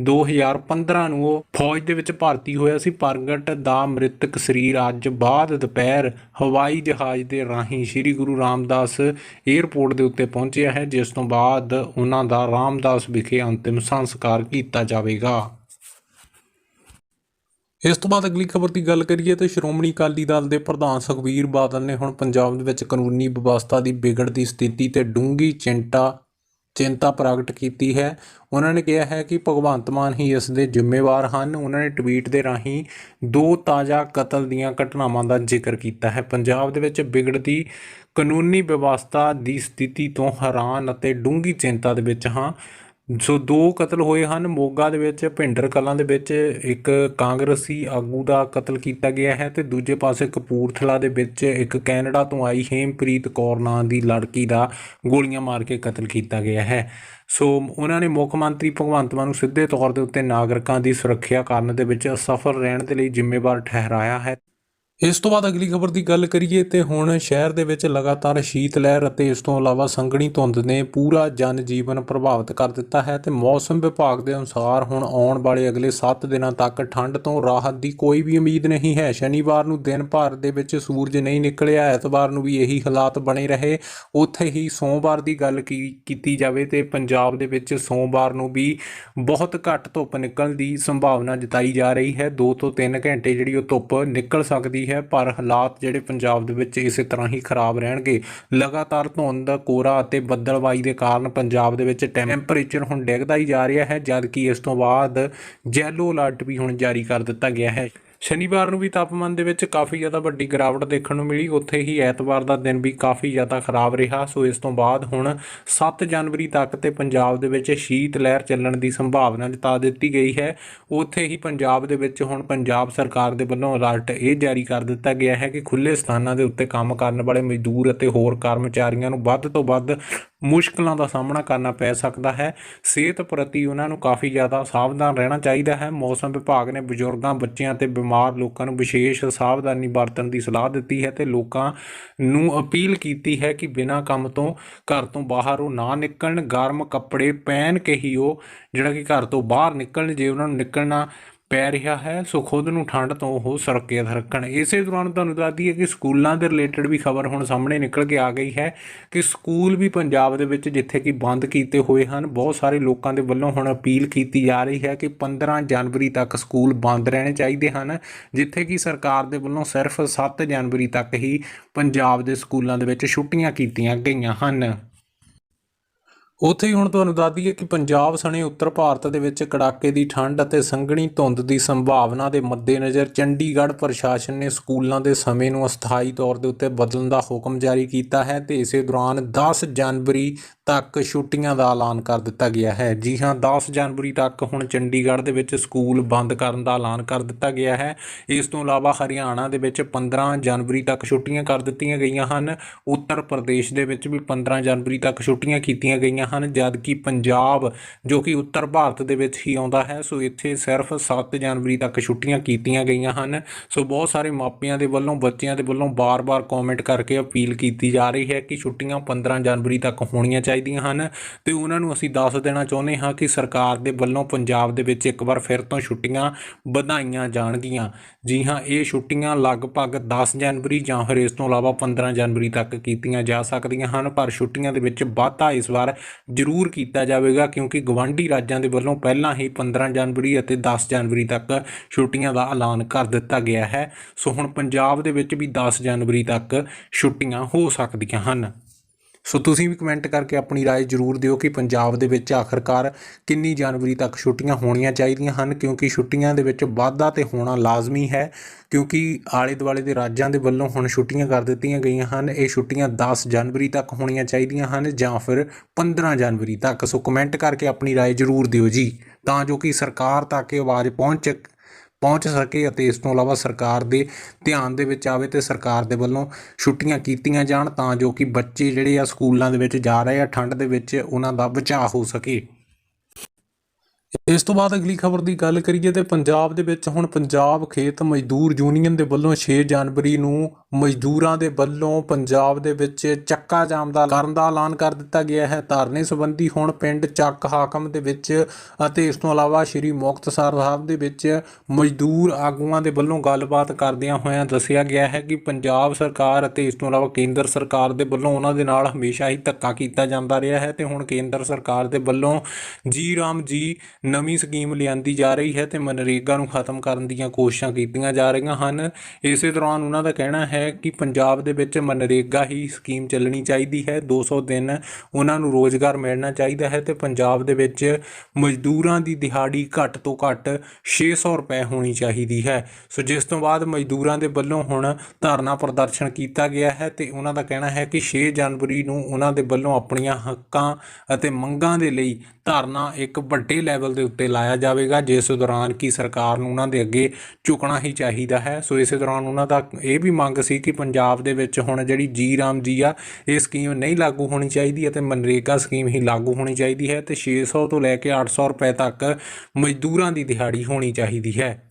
2015 ਨੂੰ ਉਹ ਫੌਜ ਦੇ ਵਿੱਚ ਭਰਤੀ ਹੋਇਆ ਸੀ। ਪ੍ਰਗਟ ਦਾ ਮ੍ਰਿਤਕ ਸਰੀਰ ਅੱਜ ਬਾਅਦ ਦੁਪਹਿਰ ਹਵਾਈ ਜਹਾਜ਼ ਦੇ ਰਾਹੀਂ ਸ੍ਰੀ ਗੁਰੂ ਰਾਮਦਾਸ 에ਅਰਪੋਰਟ ਦੇ ਉੱਤੇ ਪਹੁੰਚਿਆ ਹੈ, ਜਿਸ ਤੋਂ ਬਾਅਦ ਉਹਨਾਂ ਦਾ ਰਾਮਦਾਸ ਵਿਖੇ ਅੰਤਿਮ ਸੰਸਕਾਰ ਕੀਤਾ ਜਾਵੇਗਾ। ਇਸ ਤੋਂ ਬਾਅਦ ਅਗਲੀ ਖਬਰ ਦੀ ਗੱਲ ਕਰੀਏ ਤੇ ਸ਼੍ਰੋਮਣੀ ਅਕਾਲੀ ਦਲ ਦੇ ਪ੍ਰਧਾਨ ਸੁਖਬੀਰ ਬਾਦਲ ਨੇ ਹੁਣ ਪੰਜਾਬ ਦੇ ਵਿੱਚ ਕਾਨੂੰਨੀ ਵਿਵਸਥਾ ਦੀ ਵਿਗੜਦੀ ਸਥਿਤੀ ਤੇ ਡੂੰਘੀ ਚਿੰਤਾ ਚਿੰਤਾ ਪ੍ਰਗਟ ਕੀਤੀ ਹੈ। ਉਹਨਾਂ ਨੇ ਕਿਹਾ ਹੈ ਕਿ ਭਗਵੰਤ ਮਾਨ ਹੀ ਇਸ ਦੇ ਜ਼ਿੰਮੇਵਾਰ ਹਨ। ਉਹਨਾਂ ਨੇ ਟਵੀਟ ਦੇ ਰਾਹੀਂ ਦੋ ਤਾਜ਼ਾ ਕਤਲ ਦੀਆਂ ਘਟਨਾਵਾਂ ਦਾ ਜ਼ਿਕਰ ਕੀਤਾ ਹੈ। ਪੰਜਾਬ ਦੇ ਵਿੱਚ ਵਿਗੜਦੀ ਕਾਨੂੰਨੀ ਵਿਵਸਥਾ ਦੀ ਸਥਿਤੀ ਤੋਂ ਹੈਰਾਨ ਅਤੇ ਡੂੰਘੀ ਚਿੰਤਾ ਦੇ ਵਿੱਚ ਹਾਂ। ਸੋ ਦੋ ਕਤਲ ਹੋਏ ਹਨ। ਮੋਗਾ ਦੇ ਵਿੱਚ, ਭਿੰਡਰ ਕਲਾਂ ਦੇ ਵਿੱਚ ਇੱਕ ਕਾਂਗਰਸੀ ਆਗੂ ਦਾ ਕਤਲ ਕੀਤਾ ਗਿਆ ਹੈ ਤੇ ਦੂਜੇ ਪਾਸੇ ਕਪੂਰਥਲਾ ਦੇ ਵਿੱਚ ਇੱਕ ਕੈਨੇਡਾ ਤੋਂ ਆਈ ਹੇਮਪ੍ਰੀਤ ਕੌਰ ਨਾਂ ਦੀ ਲੜਕੀ ਦਾ ਗੋਲੀਆਂ ਮਾਰ ਕੇ ਕਤਲ ਕੀਤਾ ਗਿਆ ਹੈ। ਸੋ ਉਹਨਾਂ ਨੇ ਮੁੱਖ ਮੰਤਰੀ ਭਗਵੰਤ ਮਾਨ ਨੂੰ ਸਿੱਧੇ ਤੌਰ ਦੇ ਉੱਤੇ ਨਾਗਰਿਕਾਂ ਦੀ ਸੁਰੱਖਿਆ ਕਰਨ ਦੇ ਵਿੱਚ ਅਸਫਲ ਰਹਿਣ ਦੇ ਲਈ ਜ਼ਿੰਮੇਵਾਰ ਠਹਿਰਾਇਆ ਹੈ। ਇਸ ਤੋਂ ਬਾਅਦ ਅਗਲੀ ਖਬਰ ਦੀ ਗੱਲ ਕਰੀਏ ਤੇ ਹੁਣ ਸ਼ਹਿਰ ਦੇ ਵਿੱਚ ਲਗਾਤਾਰ ਸ਼ੀਤ ਲਹਿਰ ਅਤੇ ਇਸ ਤੋਂ ਇਲਾਵਾ ਸੰਘਣੀ ਧੁੰਦ ਨੇ ਪੂਰਾ ਜਨ ਜੀਵਨ ਪ੍ਰਭਾਵਿਤ ਕਰ ਦਿੱਤਾ ਹੈ ਤੇ ਮੌਸਮ ਵਿਭਾਗ ਦੇ ਅਨੁਸਾਰ ਹੁਣ ਆਉਣ ਵਾਲੇ ਅਗਲੇ 7 ਦਿਨਾਂ ਤੱਕ ਠੰਡ ਤੋਂ ਰਾਹਤ ਦੀ ਕੋਈ ਵੀ ਉਮੀਦ ਨਹੀਂ ਹੈ। ਸ਼ਨੀਵਾਰ ਨੂੰ ਦਿਨ ਭਰ ਦੇ ਵਿੱਚ ਸੂਰਜ ਨਹੀਂ ਨਿਕਲਿਆ, ਐਤਵਾਰ ਨੂੰ ਵੀ ਇਹੀ ਹਾਲਾਤ ਬਣੇ ਰਹੇ। ਉੱਥੇ ਹੀ ਸੋਮਵਾਰ ਦੀ ਗੱਲ ਕੀ, ਕੀਤੀ ਜਾਵੇ ਤੇ ਪੰਜਾਬ ਦੇ ਵਿੱਚ ਸੋਮਵਾਰ ਨੂੰ ਵੀ ਬਹੁਤ ਘੱਟ ਧੁੱਪ ਨਿਕਲਣ ਦੀ ਸੰਭਾਵਨਾ ਜਤਾਈ ਜਾ ਰਹੀ ਹੈ। 2 ਤੋਂ 3 ਘੰਟੇ ਜਿਹੜੀ ਉਹ ਧੁੱਪ ਨਿਕਲ ਸਕਦੀ ਹੈ, ਪਰ ਹਾਲਾਤ ਜਿਹੜੇ ਪੰਜਾਬ ਦੇ ਵਿੱਚ ਇਸੇ ਤਰ੍ਹਾਂ ਹੀ ਖਰਾਬ ਰਹਿਣਗੇ। ਲਗਾਤਾਰ ਧੁੰਦ ਕੋਰਾ ਅਤੇ ਬੱਦਲਵਾਈ ਦੇ ਕਾਰਨ ਪੰਜਾਬ ਦੇ ਵਿੱਚ ਟੈਂਪਰੇਚਰ ਹੁਣ ਡਿੱਗਦਾ ਹੀ ਜਾ ਰਿਹਾ ਹੈ ਜਦ ਕਿ ਇਸ ਤੋਂ ਬਾਅਦ ਯੈਲੋ ਅਲਰਟ ਵੀ ਹੁਣ ਜਾਰੀ ਕਰ ਦਿੱਤਾ ਗਿਆ ਹੈ। ਸ਼ਨੀਵਾਰ ਨੂੰ ਵੀ ਤਾਪਮਾਨ ਦੇ ਵਿੱਚ ਕਾਫੀ ਜ਼ਿਆਦਾ ਵੱਡੀ ਗਿਰਾਵਟ ਦੇਖਣ ਨੂੰ ਮਿਲੀ। ਉੱਥੇ ਹੀ ਐਤਵਾਰ ਦਾ ਦਿਨ ਵੀ ਕਾਫੀ ਜ਼ਿਆਦਾ ਖਰਾਬ ਰਿਹਾ। ਸੋ ਇਸ ਤੋਂ ਬਾਅਦ ਹੁਣ 7 ਜਨਵਰੀ ਤੱਕ ਤੇ ਪੰਜਾਬ ਦੇ ਵਿੱਚ ਸ਼ੀਤ ਲਹਿਰ ਚੱਲਣ ਦੀ ਸੰਭਾਵਨਾ ਜਤਾ ਦਿੱਤੀ ਗਈ ਹੈ। ਉੱਥੇ ਹੀ ਪੰਜਾਬ ਦੇ ਵਿੱਚ ਹੁਣ ਪੰਜਾਬ ਸਰਕਾਰ ਦੇ ਵੱਲੋਂ ਅਲਰਟ ਇਹ ਜਾਰੀ ਕਰ ਦਿੱਤਾ ਗਿਆ ਹੈ ਕਿ ਖੁੱਲੇ ਸਥਾਨਾਂ ਦੇ ਉੱਤੇ ਕੰਮ ਕਰਨ ਵਾਲੇ ਮਜ਼ਦੂਰ ਅਤੇ ਹੋਰ ਕਰਮਚਾਰੀਆਂ ਨੂੰ ਵੱਧ ਤੋਂ ਵੱਧ ਮੁਸ਼ਕਲਾਂ ਦਾ ਸਾਹਮਣਾ ਕਰਨਾ ਪੈ ਸਕਦਾ ਹੈ। ਸਿਹਤ ਪ੍ਰਤੀ ਉਹਨਾਂ ਨੂੰ ਕਾਫੀ ਜ਼ਿਆਦਾ ਸਾਵਧਾਨ ਰਹਿਣਾ ਚਾਹੀਦਾ ਹੈ। ਮੌਸਮ ਵਿਭਾਗ ਨੇ ਬਜ਼ੁਰਗਾਂ, ਬੱਚਿਆਂ ਤੇ ਬਿਮਾਰ ਲੋਕਾਂ ਨੂੰ ਵਿਸ਼ੇਸ਼ ਸਾਵਧਾਨੀ ਵਰਤਣ ਦੀ ਸਲਾਹ ਦਿੱਤੀ ਹੈ ਤੇ ਲੋਕਾਂ ਨੂੰ ਅਪੀਲ ਕੀਤੀ ਹੈ ਕਿ ਬਿਨਾਂ ਕੰਮ ਤੋਂ ਘਰ ਤੋਂ ਬਾਹਰ ਉਹ ਨਾ ਨਿਕਲਣ। ਗਰਮ ਕੱਪੜੇ ਪਹਿਨ ਕੇ ਹੀ ਉਹ, ਜਿਹੜਾ ਕਿ ਘਰ ਤੋਂ ਬਾਹਰ ਨਿਕਲਣ, ਜੇ ਉਹਨਾਂ ਨੂੰ ਨਿਕਲਣਾ ਪੈ ਰਿਹਾ ਹੈ, ਸੋ ਖੁਦ ਨੂੰ ਠੰਡ ਤੋਂ ਉਹ ਸੁਰੱਖਿਅਤ ਰੱਖਣ ਇਸੇ ਦੌਰਾਨ ਤੁਹਾਨੂੰ ਦੱਸ ਦਈਏ ਕਿ ਸਕੂਲਾਂ ਦੇ ਰਿਲੇਟਡ ਵੀ ਖਬਰ ਹੁਣ ਸਾਹਮਣੇ ਨਿਕਲ ਕੇ ਆ ਗਈ ਹੈ ਕਿ ਸਕੂਲ ਵੀ ਪੰਜਾਬ ਦੇ ਵਿੱਚ ਜਿੱਥੇ ਕਿ ਬੰਦ ਕੀਤੇ ਹੋਏ ਹਨ, ਬਹੁਤ ਸਾਰੇ ਲੋਕਾਂ ਦੇ ਵੱਲੋਂ ਹੁਣ ਅਪੀਲ ਕੀਤੀ ਜਾ ਰਹੀ ਹੈ ਕਿ 15 ਜਨਵਰੀ ਤੱਕ ਸਕੂਲ ਬੰਦ ਰਹਿਣੇ ਚਾਹੀਦੇ ਹਨ, ਜਿੱਥੇ ਕਿ ਸਰਕਾਰ ਦੇ ਵੱਲੋਂ ਸਿਰਫ 7 ਜਨਵਰੀ ਤੱਕ ਹੀ ਪੰਜਾਬ ਦੇ ਸਕੂਲਾਂ ਦੇ ਵਿੱਚ ਛੁੱਟੀਆਂ ਕੀਤੀਆਂ ਗਈਆਂ ਹਨ। ਉੱਥੇ ਹੀ ਹੁਣ ਤੁਹਾਨੂੰ ਦੱਸ ਦਈਏ ਕਿ ਪੰਜਾਬ ਸਣੇ ਉੱਤਰ ਭਾਰਤ ਦੇ ਵਿੱਚ ਕੜਾਕੇ ਦੀ ਠੰਡ ਅਤੇ ਸੰਘਣੀ ਧੁੰਦ ਦੀ ਸੰਭਾਵਨਾ ਦੇ ਮੱਦੇਨਜ਼ਰ ਚੰਡੀਗੜ੍ਹ ਪ੍ਰਸ਼ਾਸਨ ਨੇ ਸਕੂਲਾਂ ਦੇ ਸਮੇਂ ਨੂੰ ਅਸਥਾਈ ਤੌਰ ਦੇ ਉੱਤੇ ਬਦਲਣ ਦਾ ਹੁਕਮ ਜਾਰੀ ਕੀਤਾ ਹੈ ਤੇ ਇਸੇ ਦੌਰਾਨ 10 ਜਨਵਰੀ ਤੱਕ ਛੁੱਟੀਆਂ ਦਾ ਐਲਾਨ ਕਰ ਦਿੱਤਾ ਗਿਆ ਹੈ। ਜੀ ਹਾਂ 10 ਜਨਵਰੀ ਤੱਕ ਹੁਣ ਚੰਡੀਗੜ੍ਹ ਦੇ ਵਿੱਚ ਸਕੂਲ ਬੰਦ ਕਰਨ ਦਾ ਐਲਾਨ ਕਰ ਦਿੱਤਾ ਗਿਆ ਹੈ। ਇਸ ਤੋਂ ਇਲਾਵਾ ਹਰਿਆਣਾ ਦੇ ਵਿੱਚ 15 ਜਨਵਰੀ ਤੱਕ ਛੁੱਟੀਆਂ ਕਰ ਦਿੱਤੀਆਂ ਗਈਆਂ ਹਨ। ਉੱਤਰ ਪ੍ਰਦੇਸ਼ ਦੇ ਵਿੱਚ ਵੀ 15 ਜਨਵਰੀ ਤੱਕ ਛੁੱਟੀਆਂ ਕੀਤੀਆਂ ਗਈਆਂ ਹਨ ਜਦਕਿ ਪੰਜਾਬ, ਜੋ ਕਿ ਉੱਤਰ ਭਾਰਤ ਦੇ ਵਿੱਚ ਹੀ ਆਉਂਦਾ ਹੈ, ਸੋ ਇੱਥੇ ਸਿਰਫ 7 ਜਨਵਰੀ ਤੱਕ ਛੁੱਟੀਆਂ ਕੀਤੀਆਂ ਗਈਆਂ ਹਨ। ਸੋ ਬਹੁਤ ਸਾਰੇ ਮਾਪਿਆਂ ਦੇ ਵੱਲੋਂ, ਬੱਚਿਆਂ ਦੇ ਵੱਲੋਂ ਬਾਰ-ਬਾਰ ਕਮੈਂਟ ਕਰਕੇ ਅਪੀਲ ਕੀਤੀ ਜਾ ਰਹੀ ਹੈ ਕਿ ਛੁੱਟੀਆਂ 15 ਜਨਵਰੀ ਤੱਕ ਹੋਣੀਆਂ ਚਾਹੀਦੀਆਂ ਹਨ। ਤੇ ਉਹਨਾਂ ਨੂੰ ਅਸੀਂ ਦੱਸ ਦੇਣਾ ਚਾਹੁੰਦੇ ਹਾਂ ਕਿ ਸਰਕਾਰ ਦੇ ਵੱਲੋਂ ਪੰਜਾਬ ਦੇ ਵਿੱਚ ਇੱਕ ਵਾਰ ਫਿਰ ਤੋਂ ਛੁੱਟੀਆਂ ਵਧਾਈਆਂ ਜਾਣਗੀਆਂ। ਜੀ ਹਾਂ, ਇਹ ਛੁੱਟੀਆਂ ਲਗਭਗ 10 ਜਨਵਰੀ ਜਾਂ ਫਿਰ ਇਸ ਤੋਂ ਇਲਾਵਾ 15 ਜਨਵਰੀ ਤੱਕ ਕੀਤੀਆਂ ਜਾ ਸਕਦੀਆਂ ਹਨ, ਪਰ ਛੁੱਟੀਆਂ ਦੇ ਵਿੱਚ ਵਾਧਾ ਇਸ ਵਾਰ ਜ਼ਰੂਰ ਕੀਤਾ ਜਾਵੇਗਾ, ਕਿਉਂਕਿ ਗਵਾਂਢੀ ਰਾਜਾਂ ਦੇ ਵੱਲੋਂ ਪਹਿਲਾਂ ਹੀ 15 ਜਨਵਰੀ ਅਤੇ 10 ਜਨਵਰੀ ਤੱਕ ਛੁੱਟੀਆਂ ਦਾ ਐਲਾਨ ਕਰ ਦਿੱਤਾ ਗਿਆ ਹੈ। ਸੋ ਹੁਣ ਪੰਜਾਬ ਦੇ ਵਿੱਚ ਵੀ 10 ਜਨਵਰੀ ਤੱਕ ਛੁੱਟੀਆਂ ਹੋ ਸਕਦੀਆਂ ਹਨ। ਸੋ ਤੁਸੀਂ ਵੀ ਕਮੈਂਟ ਕਰਕੇ ਆਪਣੀ رائے ਜ਼ਰੂਰ ਦਿਓ ਕਿ ਪੰਜਾਬ ਦੇ ਵਿੱਚ ਆਖਰਕਾਰ ਕਿੰਨੀ ਜਨਵਰੀ ਤੱਕ ਛੁੱਟੀਆਂ ਹੋਣੀਆਂ ਚਾਹੀਦੀਆਂ ਹਨ ਕਿਉਂਕਿ ਛੁੱਟੀਆਂ ਦੇ ਵਿੱਚ ਵਾਧਾ ਤੇ ਹੋਣਾ ਲਾਜ਼ਮੀ ਹੈ ਕਿਉਂਕਿ ਆਲੇ ਦੁਆਲੇ ਦੇ ਰਾਜਾਂ ਦੇ ਵੱਲੋਂ ਹੁਣ ਛੁੱਟੀਆਂ ਕਰ ਦਿੱਤੀਆਂ ਗਈਆਂ ਹਨ ਇਹ ਛੁੱਟੀਆਂ 10 ਜਨਵਰੀ ਤੱਕ ਹੋਣੀਆਂ ਚਾਹੀਦੀਆਂ ਹਨ ਜਾਂ ਫਿਰ 15 ਜਨਵਰੀ ਤੱਕ ਸੋ ਕਮੈਂਟ ਕਰਕੇ ਆਪਣੀ رائے ਜ਼ਰੂਰ ਦਿਓ ਜੀ ਤਾਂ ਜੋ ਕਿ ਸਰਕਾਰ ਤੱਕ ਇਹ ਆਵਾਜ਼ ਪਹੁੰਚ ਪਹੁੰਚ ਸਕੇ ਅਤੇ ਇਸ ਤੋਂ ਇਲਾਵਾ ਸਰਕਾਰ ਦੇ ਧਿਆਨ ਦੇ ਵਿੱਚ ਆਵੇ ਤੇ ਸਰਕਾਰ ਦੇ ਵੱਲੋਂ ਛੁੱਟੀਆਂ ਕੀਤੀਆਂ ਜਾਣ ਤਾਂ ਜੋ ਕਿ ਬੱਚੇ ਜਿਹੜੇ ਆ ਸਕੂਲਾਂ ਦੇ ਵਿੱਚ ਜਾ ਰਹੇ ਆ, ਠੰਡ ਦੇ ਵਿੱਚ ਉਹਨਾਂ ਦਾ ਬਚਾਅ ਹੋ ਸਕੇ। ਇਸ ਤੋਂ ਬਾਅਦ ਅਗਲੀ ਖਬਰ ਦੀ ਗੱਲ ਕਰੀਏ ਤੇ ਪੰਜਾਬ ਦੇ ਵਿੱਚ ਹੁਣ ਪੰਜਾਬ ਖੇਤ ਮਜ਼ਦੂਰ ਯੂਨੀਅਨ ਦੇ ਵੱਲੋਂ 6 ਜਨਵਰੀ ਨੂੰ ਮਜ਼ਦੂਰਾਂ ਦੇ ਵੱਲੋਂ ਪੰਜਾਬ ਦੇ ਵਿੱਚ ਚੱਕਾ ਜਾਮ ਦਾ ਕਰਨ ਦਾ ਐਲਾਨ ਕਰ ਦਿੱਤਾ ਗਿਆ ਹੈ। ਧਾਰਨੇ ਸੰਬੰਧੀ ਹੁਣ ਪਿੰਡ ਚੱਕ ਹਾਕਮ ਦੇ ਵਿੱਚ ਅਤੇ ਇਸ ਤੋਂ ਇਲਾਵਾ ਸ਼੍ਰੀ ਮੁਕਤਸਰ ਸਾਹਿਬ ਦੇ ਵਿੱਚ ਮਜ਼ਦੂਰ ਆਗੂਆਂ ਦੇ ਵੱਲੋਂ ਗੱਲਬਾਤ ਕਰਦਿਆਂ ਹੋਇਆਂ ਦੱਸਿਆ ਗਿਆ ਹੈ ਕਿ ਪੰਜਾਬ ਸਰਕਾਰ ਅਤੇ ਇਸ ਤੋਂ ਇਲਾਵਾ ਕੇਂਦਰ ਸਰਕਾਰ ਦੇ ਵੱਲੋਂ ਉਹਨਾਂ ਦੇ ਨਾਲ ਹਮੇਸ਼ਾ ਹੀ ਧੱਕਾ ਕੀਤਾ ਜਾਂਦਾ ਰਿਹਾ ਹੈ ਤੇ ਹੁਣ ਕੇਂਦਰ ਸਰਕਾਰ ਦੇ ਵੱਲੋਂ ਜੀ ਰਾਮ ਜੀ ਨਵੀਂ ਸਕੀਮ ਲਿਆਂਦੀ ਜਾ ਰਹੀ ਹੈ ਤੇ ਮਨਰੇਗਾ ਨੂੰ ਖਤਮ ਕਰਨ ਦੀਆਂ ਕੋਸ਼ਿਸ਼ਾਂ ਕੀਤੀਆਂ ਜਾ ਰਹੀਆਂ ਹਨ। ਇਸੇ ਦੌਰਾਨ ਉਹਨਾਂ ਦਾ ਕਹਿਣਾ ਹੈ ਕਿ ਪੰਜਾਬ ਦੇ ਵਿੱਚ ਮਨਰੇਗਾ ਹੀ ਸਕੀਮ ਚੱਲਣੀ ਚਾਹੀਦੀ ਹੈ। 200 ਦਿਨ ਉਹਨਾਂ ਨੂੰ ਰੋਜ਼ਗਾਰ ਮਿਲਣਾ ਚਾਹੀਦਾ ਹੈ ਤੇ ਪੰਜਾਬ ਦੇ ਵਿੱਚ ਮਜ਼ਦੂਰਾਂ ਦੀ ਦਿਹਾੜੀ ਘੱਟ ਤੋਂ ਘੱਟ 600 ਰੁਪਏ ਹੋਣੀ ਚਾਹੀਦੀ ਹੈ। ਸੋ ਜਿਸ ਤੋਂ ਬਾਅਦ ਮਜ਼ਦੂਰਾਂ ਦੇ ਵੱਲੋਂ ਹੁਣ ਧਰਨਾ ਪ੍ਰਦਰਸ਼ਨ ਕੀਤਾ ਗਿਆ ਹੈ ਤੇ ਉਹਨਾਂ ਦਾ ਕਹਿਣਾ ਹੈ ਕਿ 6 ਜਨਵਰੀ ਨੂੰ ਉਹਨਾਂ ਦੇ ਵੱਲੋਂ ਆਪਣੀਆਂ ਹੱਕਾਂ ਅਤੇ ਮੰਗਾਂ ਦੇ ਲਈ ਧਰਨਾ ਇੱਕ ਵੱਡੇ ਲੈਵਲ ਦੇ ਉੱਤੇ ਲਾਇਆ ਜਾਵੇਗਾ, ਜਿਸ ਦੌਰਾਨ ਕੀ ਸਰਕਾਰ ਨੂੰ ਉਹਨਾਂ ਦੇ ਅੱਗੇ ਝੁਕਣਾ ਹੀ ਚਾਹੀਦਾ ਹੈ। ਸੋ ਇਸੇ ਦੌਰਾਨ ਉਹਨਾਂ ਦਾ ਇਹ ਵੀ ਮੰਗ ਸੀ ਕਿ ਪੰਜਾਬ ਦੇ ਵਿੱਚ ਹੁਣ ਜਿਹੜੀ ਜੀ ਰਾਮ ਜੀ ਆ, ਇਹ ਸਕੀਮ ਨਹੀਂ ਲਾਗੂ ਹੋਣੀ ਚਾਹੀਦੀ ਅਤੇ ਮਨਰੇਗਾ ਸਕੀਮ ਹੀ ਲਾਗੂ ਹੋਣੀ ਚਾਹੀਦੀ ਹੈ ਤੇ 600 ਤੋਂ ਲੈ ਕੇ 800 ਰੁਪਏ ਤੱਕ ਮਜ਼ਦੂਰਾਂ ਦੀ ਦਿਹਾੜੀ ਹੋਣੀ ਚਾਹੀਦੀ ਹੈ।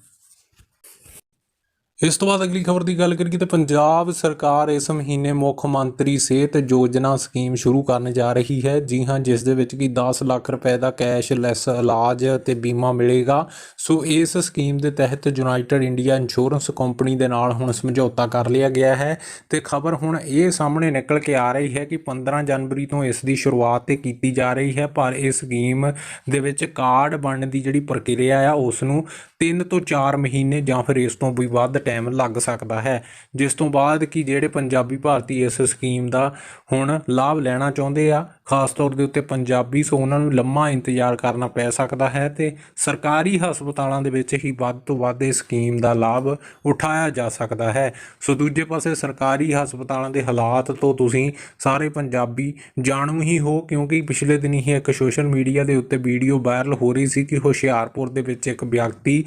ਇਸ ਤੋਂ ਬਾਅਦ ਅਗਲੀ ਖਬਰ ਦੀ ਗੱਲ ਕਰੀਏ ਤਾਂ ਪੰਜਾਬ ਸਰਕਾਰ ਇਸ ਮਹੀਨੇ ਮੁੱਖ ਮੰਤਰੀ ਸਿਹਤ ਯੋਜਨਾ ਸਕੀਮ ਸ਼ੁਰੂ ਕਰਨ ਜਾ ਰਹੀ ਹੈ। ਜੀ ਹਾਂ, ਜਿਸ ਦੇ ਵਿੱਚ ਕਿ 10 ਲੱਖ ਰੁਪਏ ਦਾ ਕੈਸ਼ਲੈਸ ਇਲਾਜ ਤੇ ਬੀਮਾ ਮਿਲੇਗਾ। ਸੋ ਇਸ ਸਕੀਮ ਦੇ ਤਹਿਤ ਯੂਨਾਈਟਿਡ ਇੰਡੀਆ ਇੰਸ਼ੋਰੈਂਸ ਕੰਪਨੀ ਦੇ ਨਾਲ ਹੁਣ ਸਮਝੌਤਾ ਕਰ ਲਿਆ ਗਿਆ ਹੈ ਤੇ ਖਬਰ ਹੁਣ ਇਹ ਸਾਹਮਣੇ ਨਿਕਲ ਕੇ ਆ ਰਹੀ ਹੈ ਕਿ 15 ਜਨਵਰੀ ਤੋਂ ਇਸ ਦੀ ਸ਼ੁਰੂਆਤ ਤੇ ਕੀਤੀ ਜਾ ਰਹੀ ਹੈ, ਪਰ ਇਹ ਸਕੀਮ ਦੇ ਵਿੱਚ ਕਾਰਡ ਬਣਨ ਦੀ ਜਿਹੜੀ ਪ੍ਰਕਿਰਿਆ ਆ, ਉਸ ਨੂੰ 3 ਤੋਂ 4 ਮਹੀਨੇ ਜਾਂ ਫਿਰ ਇਸ ਤੋਂ ਵੀ ਵੱਧ ਟਾਈਮ ਲੱਗ ਸਕਦਾ ਹੈ। ਜਿਸ ਤੋਂ ਬਾਅਦ ਕਿ ਜਿਹੜੇ ਪੰਜਾਬੀ ਭਾਰਤੀ ਇਸ ਸਕੀਮ ਦਾ ਹੁਣ ਲਾਭ ਲੈਣਾ ਚਾਹੁੰਦੇ ਆ, ਖਾਸ ਤੌਰ ਦੇ ਉੱਤੇ ਪੰਜਾਬੀ, ਸੋ ਉਹਨਾਂ ਨੂੰ ਲੰਮਾ ਇੰਤਜ਼ਾਰ ਕਰਨਾ ਪੈ ਸਕਦਾ ਹੈ ਤੇ ਸਰਕਾਰੀ ਹਸਪਤਾਲਾਂ ਦੇ ਵਿੱਚ ਹੀ ਵੱਧ ਤੋਂ ਵੱਧ ਇਸ ਸਕੀਮ ਦਾ ਲਾਭ ਉਠਾਇਆ ਜਾ ਸਕਦਾ ਹੈ। ਸੋ ਦੂਜੇ ਪਾਸੇ ਸਰਕਾਰੀ ਹਸਪਤਾਲਾਂ ਦੇ ਹਾਲਾਤ ਤੋਂ ਤੁਸੀਂ ਸਾਰੇ ਪੰਜਾਬੀ ਜਾਣੂ ਹੀ ਹੋ, ਕਿਉਂਕਿ ਪਿਛਲੇ ਦਿਨੀ ਹੀ ਇੱਕ ਸੋਸ਼ਲ ਮੀਡੀਆ ਦੇ ਉੱਤੇ ਵੀਡੀਓ ਵਾਇਰਲ ਹੋ ਰਹੀ ਸੀ ਕਿ ਹੁਸ਼ਿਆਰਪੁਰ ਦੇ ਵਿੱਚ ਇੱਕ ਵਿਅਕਤੀ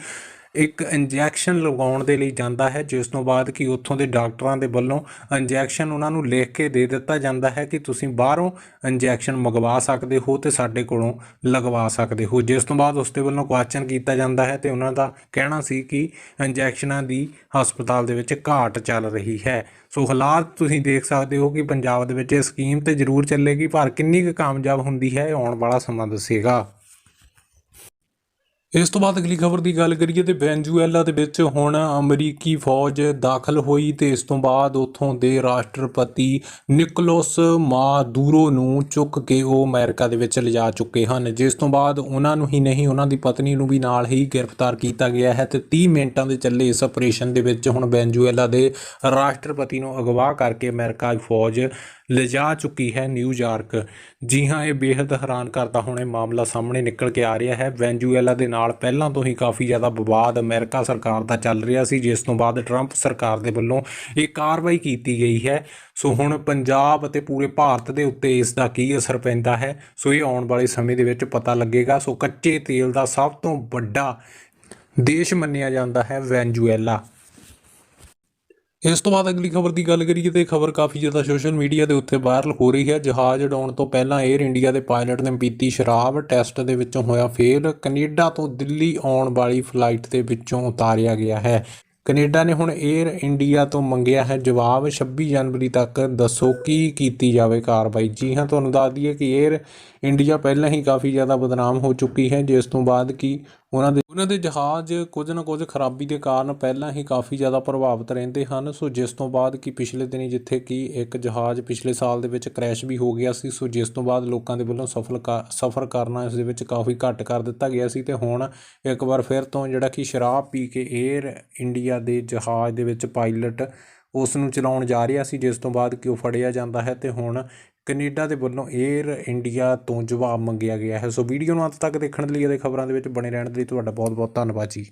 ਇੱਕ ਇੰਜੈਕਸ਼ਨ ਲਗਾਉਣ ਦੇ ਲਈ ਜਾਂਦਾ ਹੈ, ਜਿਸ ਤੋਂ ਬਾਅਦ ਕਿ ਉੱਥੋਂ ਦੇ ਡਾਕਟਰਾਂ ਦੇ ਵੱਲੋਂ ਇੰਜੈਕਸ਼ਨ ਉਹਨਾਂ ਨੂੰ ਲਿਖ ਕੇ ਦੇ ਦਿੱਤਾ ਜਾਂਦਾ ਹੈ ਕਿ ਤੁਸੀਂ ਬਾਹਰੋਂ ਇੰਜੈਕਸ਼ਨ ਮੰਗਵਾ ਸਕਦੇ ਹੋ ਤੇ ਸਾਡੇ ਕੋਲੋਂ ਲਗਵਾ ਸਕਦੇ ਹੋ। ਜਿਸ ਤੋਂ ਬਾਅਦ ਉਸ ਦੇ ਵੱਲੋਂ ਕੁਐਸਚਨ ਕੀਤਾ ਜਾਂਦਾ ਹੈ ਤੇ ਉਹਨਾਂ ਦਾ ਕਹਿਣਾ ਸੀ ਕਿ ਇੰਜੈਕਸ਼ਨਾਂ ਦੀ ਹਸਪਤਾਲ ਦੇ ਵਿੱਚ ਘਾਟ ਚੱਲ ਰਹੀ ਹੈ। ਸੋ ਹਾਲਾਤ ਤੁਸੀਂ ਦੇਖ ਸਕਦੇ ਹੋ ਕਿ ਪੰਜਾਬ ਦੇ ਵਿੱਚ ਇਹ ਸਕੀਮ ਤੇ ਜ਼ਰੂਰ ਚੱਲੇਗੀ, ਪਰ ਕਿੰਨੀ ਕੁ ਕਾਮਯਾਬ ਹੁੰਦੀ ਹੈ, ਇਹ ਆਉਣ ਵਾਲਾ ਸਮਾਂ ਦੱਸੇਗਾ। ਇਸ ਤੋਂ ਬਾਅਦ ਅਗਲੀ ਖਬਰ ਦੀ ਗੱਲ ਕਰੀਏ ਤੇ ਵੈਨਜ਼ੂਏਲਾ ਦੇ ਵਿੱਚ ਹੁਣ ਅਮਰੀਕੀ ਫੌਜ ਦਾਖਲ ਹੋਈ ਤੇ ਇਸ ਤੋਂ ਬਾਅਦ ਉੱਥੋਂ ਦੇ ਰਾਸ਼ਟਰਪਤੀ ਨਿਕੋਲਸ ਮਾਦੂਰੋ ਨੂੰ ਚੁੱਕ ਕੇ ਉਹ ਅਮਰੀਕਾ ਦੇ ਵਿੱਚ ਲਿਜਾ ਚੁੱਕੇ ਹਨ, ਜਿਸ ਤੋਂ ਬਾਅਦ ਉਹਨਾਂ ਨੂੰ ਹੀ ਨਹੀਂ, ਉਹਨਾਂ ਦੀ ਪਤਨੀ ਨੂੰ ਵੀ ਨਾਲ ਹੀ ਗ੍ਰਿਫਤਾਰ ਕੀਤਾ ਗਿਆ ਹੈ ਤੇ 30 ਮਿੰਟਾਂ ਦੇ ਚੱਲੇ ਇਸ ਆਪਰੇਸ਼ਨ ਦੇ ਵਿੱਚ ਹੁਣ ਵੈਨਜ਼ੂਏਲਾ ਦੇ ਰਾਸ਼ਟਰਪਤੀ ਨੂੰ ਅਗਵਾ ਕਰਕੇ ਅਮਰੀਕਾ ਦੀ ਫੌਜ ਲਿਜਾ ਚੁੱਕੀ ਹੈ ਨਿਊਯਾਰਕ ਜੀ ਹਾਂ, ਇਹ ਬੇहद ਹੈਰਾਨ ਕਰਦਾ ਹੁਣ ਇਹ ਮਾਮਲਾ ਸਾਹਮਣੇ ਨਿਕਲ ਕੇ ਆ ਰਿਹਾ ਹੈ। ਵੈਨਜ਼ੂਏਲਾ ਦੇ ਨਾਲ ਪਹਿਲਾਂ ਤੋਂ ਹੀ ਕਾਫੀ ਜ਼ਿਆਦਾ ਵਿਵਾਦ ਅਮਰੀਕਾ ਸਰਕਾਰ ਦਾ ਚੱਲ ਰਿਹਾ ਸੀ, ਜਿਸ ਤੋਂ ਬਾਅਦ ਟਰੰਪ ਸਰਕਾਰ ਦੇ ਵੱਲੋਂ ਇਹ ਕਾਰਵਾਈ ਕੀਤੀ ਗਈ ਹੈ। ਸੋ ਹੁਣ ਪੰਜਾਬ ਅਤੇ ਪੂਰੇ ਭਾਰਤ ਦੇ ਉੱਤੇ ਇਸ ਦਾ ਕੀ ਅਸਰ ਪੈਂਦਾ ਹੈ? ਸੋ ਇਹ ਆਉਣ ਵਾਲੇ ਸਮੇਂ ਦੇ ਵਿੱਚ ਪਤਾ ਲੱਗੇਗਾ। ਸੋ ਕੱਚੇ ਤੇਲ ਦਾ ਸਭ ਤੋਂ ਵੱਡਾ ਦੇਸ਼ ਮੰਨਿਆ ਜਾਂਦਾ ਹੈ ਵੈਨਜ਼ੂਏਲਾ। ਇਸ ਤੋਂ ਬਾਅਦ ਅਗਲੀ ਖਬਰ ਦੀ ਗੱਲ ਕਰੀਏ ਤੇ ਖਬਰ ਕਾਫੀ ਜ਼ਿਆਦਾ ਸੋਸ਼ਲ ਮੀਡੀਆ ਦੇ ਉੱਤੇ ਵਾਇਰਲ ਹੋ ਰਹੀ ਹੈ। ਜਹਾਜ਼ ਉਡਾਉਣ ਤੋਂ ਪਹਿਲਾਂ 에ਅਰ ਇੰਡੀਆ ਦੇ ਪਾਇਲਟ ਨੇ ਪੀਤੀ ਸ਼ਰਾਬ ਟੈਸਟ ਦੇ ਵਿੱਚੋਂ ਹੋਇਆ ਫੇਲ ਕੈਨੇਡਾ ਤੋਂ ਦਿੱਲੀ ਆਉਣ ਵਾਲੀ ਫਲਾਈਟ ਦੇ ਵਿੱਚੋਂ ਉਤਾਰਿਆ ਗਿਆ ਹੈ। ਕੈਨੇਡਾ ਨੇ ਹੁਣ 에ਅਰ ਇੰਡੀਆ ਤੋਂ ਮੰਗਿਆ ਹੈ ਜਵਾਬ। 26 ਜਨਵਰੀ ਤੱਕ ਦੱਸੋ ਕੀ ਕੀਤੀ ਜਾਵੇ ਕਾਰਵਾਈ। ਜੀ ਹਾਂ, ਤੁਹਾਨੂੰ ਦੱਸ ਦਈਏ ਕਿ 에ਅਰ ਇੰਡੀਆ ਪਹਿਲਾਂ ਹੀ ਕਾਫੀ ਜ਼ਿਆਦਾ ਬਦਨਾਮ ਹੋ ਚੁੱਕੀ ਹੈ। ਜਿਸ ਤੋਂ ਬਾਅਦ ਕਿ ਉਹਨਾਂ ਦੇ ਉਹਨਾਂ ਦੇ ਜਹਾਜ਼ ਕੁਝ ਨਾ ਕੁਝ ਖਰਾਬੀ ਦੇ ਕਾਰਨ ਪਹਿਲਾਂ ਹੀ ਕਾਫੀ ਜ਼ਿਆਦਾ ਪ੍ਰਭਾਵਿਤ ਰਹਿੰਦੇ ਹਨ। ਸੋ ਜਿਸ ਤੋਂ ਬਾਅਦ ਕਿ ਪਿਛਲੇ ਦਿਨੀ ਜਿੱਥੇ ਕਿ ਇੱਕ ਜਹਾਜ਼ ਪਿਛਲੇ ਸਾਲ ਦੇ ਵਿੱਚ ਕ੍ਰੈਸ਼ ਵੀ ਹੋ ਗਿਆ ਸੀ, ਸੋ ਜਿਸ ਤੋਂ ਬਾਅਦ ਲੋਕਾਂ ਦੇ ਵੱਲੋਂ ਸਫਲ ਸਫ਼ਰ ਕਰਨਾ ਇਸ ਦੇ ਵਿੱਚ ਕਾਫੀ ਘੱਟ ਕਰ ਦਿੱਤਾ ਗਿਆ ਸੀ ਤੇ ਹੁਣ ਇੱਕ ਵਾਰ ਫਿਰ ਤੋਂ ਜਿਹੜਾ ਕਿ ਸ਼ਰਾਬ ਪੀ ਕੇ 에ਅਰ ਇੰਡੀਆ ਦੇ ਜਹਾਜ਼ ਦੇ ਵਿੱਚ ਪਾਇਲਟ ਉਸ ਨੂੰ ਚਲਾਉਣ ਜਾ ਰਿਹਾ ਸੀ, ਜਿਸ ਤੋਂ ਬਾਅਦ ਕਿ ਉਹ ਫੜਿਆ ਜਾਂਦਾ ਹੈ ਤੇ ਹੁਣ ਕੈਨੇਡਾ ਦੇ ਵੱਲੋਂ 에ਅਰ ਇੰਡੀਆ ਤੋਂ ਜਵਾਬ ਮੰਗਿਆ ਗਿਆ ਹੈ। ਸੋ ਵੀਡੀਓ ਨੂੰ ਅੰਤ ਤੱਕ ਦੇਖਣ ਦੇ ਲਈ ਅਤੇ ਖਬਰਾਂ ਦੇ ਵਿੱਚ ਬਣੇ ਰਹਿਣ ਦੇ ਲਈ ਤੁਹਾਡਾ ਬਹੁਤ ਬਹੁਤ ਧੰਨਵਾਦ ਜੀ।